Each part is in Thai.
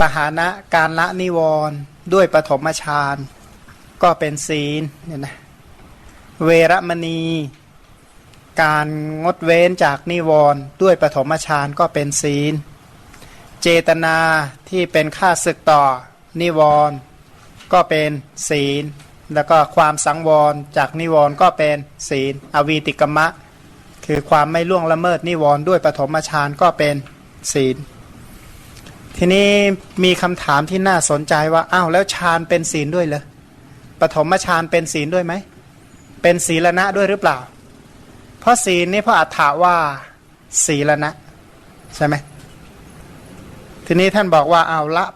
ปหานะการละนิวรณ์ด้วยปฐมฌานก็เป็นศีลเนี่ยนะเวรมณี การงดเว้นจากนิวรณ์ด้วยปฐมฌานก็เป็นศีล เจตนาที่เป็นค่าศึกต่อนิวรณ์ก็เป็นศีล แล้วก็ความสังวรจากนิวรณ์ก็เป็นศีล อวีติกมะ คือความไม่ล่วงละเมิดนิวรณ์ด้วยปฐมฌานก็เป็นศีล ทีนี้มีคำถามที่น่าสนใจว่าอ้าวแล้วฌานเป็นศีลด้วยเหรอปฐมฌานเป็นศีลด้วยไหมเป็นศีลนะด้วยหรือเปล่า เพราะศีลนี่พระอัฏฐาว่าศีลนะใช่ไหมทีนี้ท่านบอกว่าเอาละ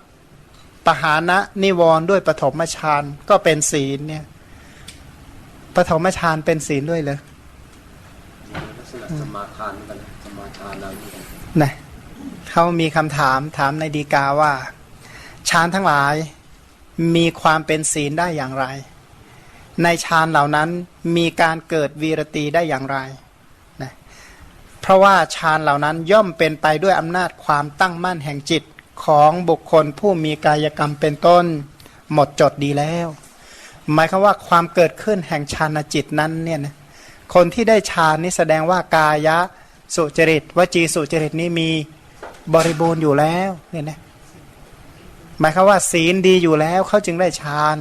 ปหานะนิวรณ์ด้วยปฐมฌานก็เป็นศีลเนี่ยปฐมฌานเป็นศีลด้วยเหรอลักษณะสมาทานเหมือนกันนะสมาทาน เขามีคำถามถามในดีกาว่าฌานทั้งหลายมีความเป็นศีลได้อย่างไร ในฌานเหล่านั้นมีการเกิดวีรตีได้อย่างไรนะเพราะว่าฌานเหล่านั้นย่อมเป็นไปด้วยอำนาจความตั้งมั่นแห่งจิตของบุคคลผู้มีกายกรรมเป็นต้นหมดจดดีแล้ว หมายคือว่าความเกิดขึ้นแห่งฌานจิตนั้นเนี่ยนะคนที่ได้ฌานนี้แสดงว่ากายะสุจริตวจีสุจริตนี้มี บริบูรณ์อยู่แล้วเนี่ยนะหมายคือว่า ศีลดีอยู่แล้วเขาจึงได้ฌาน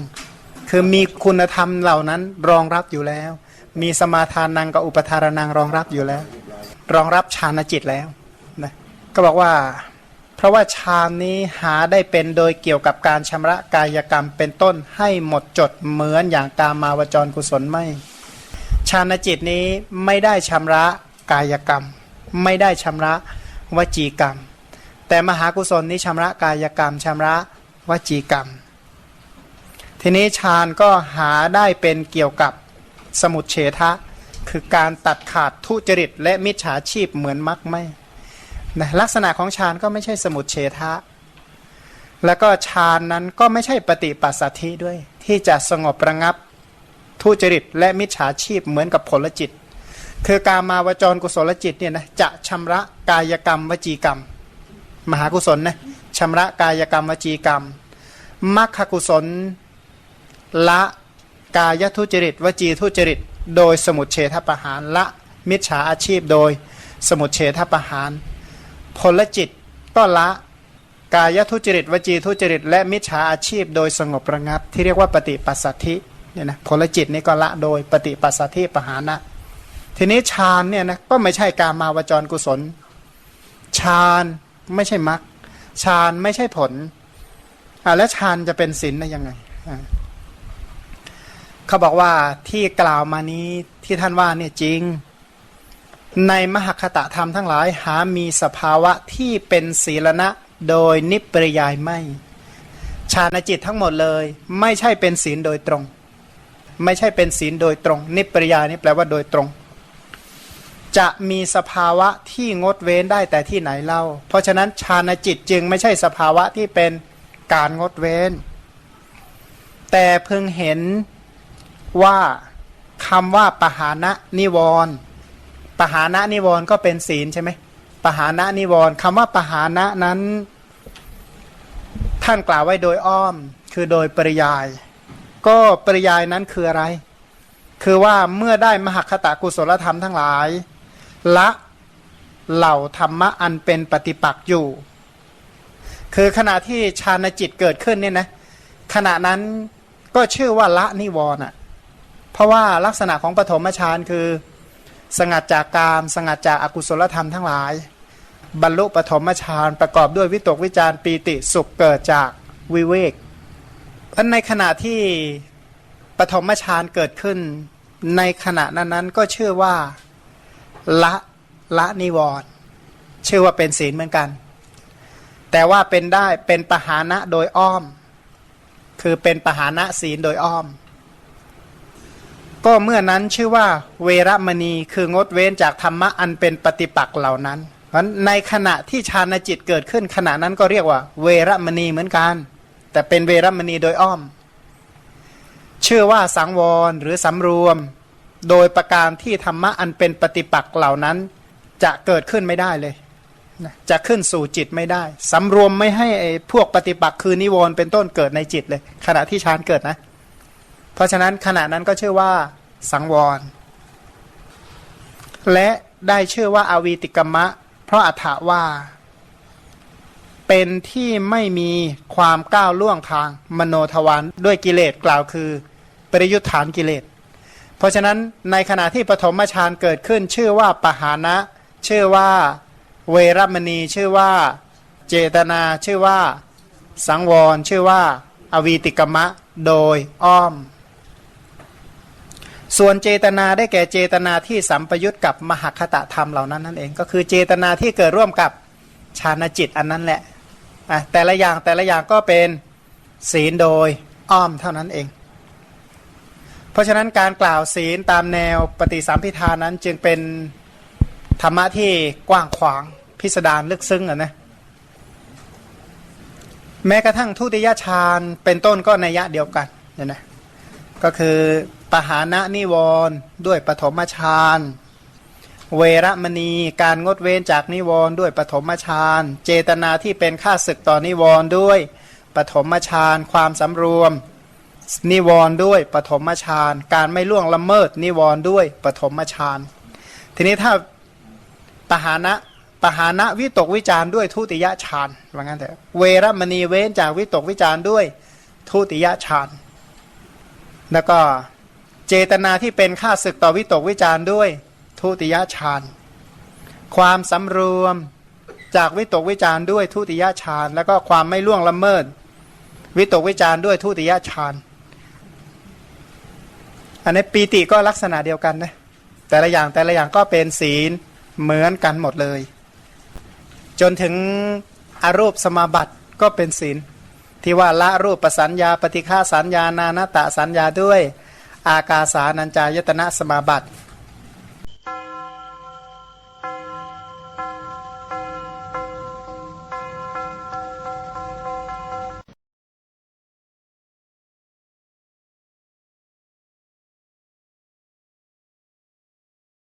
คือมีคุณธรรมเหล่านั้นรองรับอยู่แล้ว มีสมาทานังกับอุปทารนังรองรับอยู่แล้ว รองรับฌานจิตแล้วนะก็บอกว่า เพราะว่าฌานนี้หาได้เป็นโดยเกี่ยวกับการชำระกายกรรมเป็นต้นให้หมดจดเหมือนอย่างกามาวจรกุศลไม่ฌานจิตนี้ไม่ได้ชำระกายกรรม ไม่ได้ชำระวจีกรรม แต่มหากุศลนี้ชำระกายกรรมชำระวจีกรรม ทีนี้ฌานก็หาได้เป็นเกี่ยวกับสมุดเฉทะ คือการตัดขาดทุจริต และมิจฉาชีพเหมือนมักไม่นะลักษณะของฌานก็ไม่ใช่สมุดเฉทะ แล้วก็ฌานนั้นก็ไม่ใช่ปฏิปัสสัทธิด้วย ที่จะสงบระงับทุจริต และมิจฉาชีพเหมือนกับผลจิต คือการมาวจรกุศลจิตเนี่ยนะจะชำระกายกรรมวจีกรรม มหากุศลนะชำระกายกรรมวจีกรรมมัคคกุศล ละกายทุจริต วจีทุจริต โดยสมุทเฉทประหารละมิจฉาอาชีพโดยสมุทเฉทประหารผลจิตก็ละกายทุจริต วจีทุจริต และมิจฉาอาชีพ โดยสงบระงับ ที่เรียกว่าปฏิปัสสัทธิเนี่ยนะผลจิตนี่ก็ละโดยปฏิปัสสัทธิปหารนะทีนี้ฌานเนี่ยนะก็ไม่ใช่การมาวจรกุศลฌาน ไม่ใช่มรรคฌานไม่ใช่ผลอ่าแล้วฌานจะเป็นศีลได้ยังไงอ่าเขาบอกว่าที่กล่าวมานี้ที่ท่านว่าเนี่ยจริง ในมหคตะธรรมทั้งหลายหามีสภาวะที่เป็นศีลณะโดยนิปริยายไม่ฌานจิตทั้งหมดเลย ไม่ใช่เป็นศีลโดยตรง ไม่ใช่เป็นศีลโดยตรง นิปริยายนี่แปลว่าโดยตรง จะมีสภาวะที่งดเว้นได้แต่ที่ไหนเล่า เพราะฉะนั้นฌานจิตจึงไม่ใช่สภาวะที่เป็นการงดเว้น แต่เพิ่งเห็นว่าคำว่าปหานะนิวรณ์ปหานะนิวรณ์ก็เป็นศีลใช่ไหมปหานะนิวรณ์คำว่าปหานะนั้น ท่านกล่าวไว้โดยอ้อมคือโดยปริยาย ก็ปริยายนั้นคืออะไร คือว่าเมื่อได้มหคตากุศลธรรมทั้งหลาย ละเหล่าธรรมะอันเป็นปฏิปักษ์อยู่ คือขณะที่ฌานจิตเกิดขึ้นเนี่ยนะขณะนั้นก็ชื่อว่าละนิวรณ์อะเพราะว่าลักษณะของปฐมฌานคือ สงัดจากกาม สงัดจากอากุศลธรรมทั้งหลาย บรรลุปฐมฌานประกอบด้วยวิตกวิจารปีติสุขเกิดจากวิเวกเพราะในขณะที่ปฐมฌานเกิดขึ้น ในขณะนั้นๆก็ชื่อว่า ละละนิวรณ์ชื่อว่าเป็นศีลเหมือนกัน แต่ว่าเป็นได้เป็นปหานะโดยอ้อม คือเป็นปหานะศีลโดยอ้อม ก็เมื่อนั้นชื่อว่า เวรมณีคืองดเว้นจากธรรมะอันเป็นปฏิปักษ์เหล่านั้นเพราะในขณะที่ฌานจิตเกิดขึ้นขณะนั้นก็เรียกว่า เวรมณีเหมือนกัน แต่เป็นเวรมณีโดยอ้อม ชื่อว่าสังวรหรือสำรวม โดยประการที่ธรรมะอันเป็นปฏิปักษ์เหล่านั้น จะเกิดขึ้นไม่ได้เลยจะขึ้นสู่จิตไม่ได้สำรวมไม่ให้พวกปฏิปักษ์คือนิวรณ์เป็นต้นเกิดในจิตเลย ขณะที่ฌานเกิดนะ เพราะฉะนั้นขณะนั้นก็ชื่อว่าสังวร และได้ชื่อว่าอาวีติกมะ เพราะอัฏฐาว่า เป็นที่ไม่มีความก้าวล่วงทางมโนทวารด้วยกิเลสกล่าวคือ ปริยุทธานกิเลส ราะฉะนั้นในขณะที่ปฐมฌานเกิดขึ้น ชื่อว่าปหานะ ชื่อว่าเวรมณี ชื่อว่าเจตนา ชื่อว่าสังวร ชื่อว่า อวีติกมะ โดยอ้อม ส่วนเจตนาได้แก่เจตนาที่สัมปยุตกับมหคตธรรมเหล่านั้นนั่นเอง ก็คือเจตนาที่เกิดร่วมกับฌานจิตอันนั้นแหละแต่ละอย่างแต่ละอย่างก็เป็นศีลโดยอ้อมเท่านั้นเอง เพราะฉะนั้นการกล่าวศีลตามแนวปฏิสัมพิธานั้นจึงเป็นธรรมะที่กว้างขวางพิสดารลึกซึ้งอะนะแม้กระทั่งทุติยฌานเป็นต้นก็ในยยะเดียวกันเนี่ยนะก็คือปหานะนิวรณ์ด้วยปฐมฌานเวรมณีการงดเว้นจากนิวรณ์ด้วยปฐมฌานเจตนาที่เป็นค่าศึกต่อนิวรณ์ด้วยปฐมฌานความสำรวม นิวรณ์ด้วยปฐมฌานการไม่ล่วงละเมิด นิวรณ์ด้วยปฐมฌานทีนี้ถ้าปหานะปหานะวิตกวิจารด้วยทุติยฌานว่างั้นเถอะเวรมณีเว้นจากวิตกวิจารด้วยทุติยฌานแล้วก็เจตนาที่เป็นค่าศึกต่อวิตกวิจารด้วยทุติยฌานความสำรวมจากวิตกวิจารด้วยทุติยฌานแล้วก็ความไม่ล่วงละเมิด วิตกวิจารด้วยทุติยฌาน อันนี้ปีติก็ลักษณะเดียวกันนะแต่ละอย่างแต่ละอย่างก็เป็นศีลเหมือนกันหมดเลย จนถึงอรูปสมาบัติก็เป็นศีล ที่ว่าละรูปประสัญญาปฏิฆาสัญญานานาตะสัญญาด้วย อากาสานัญจายตนะสมาบัติ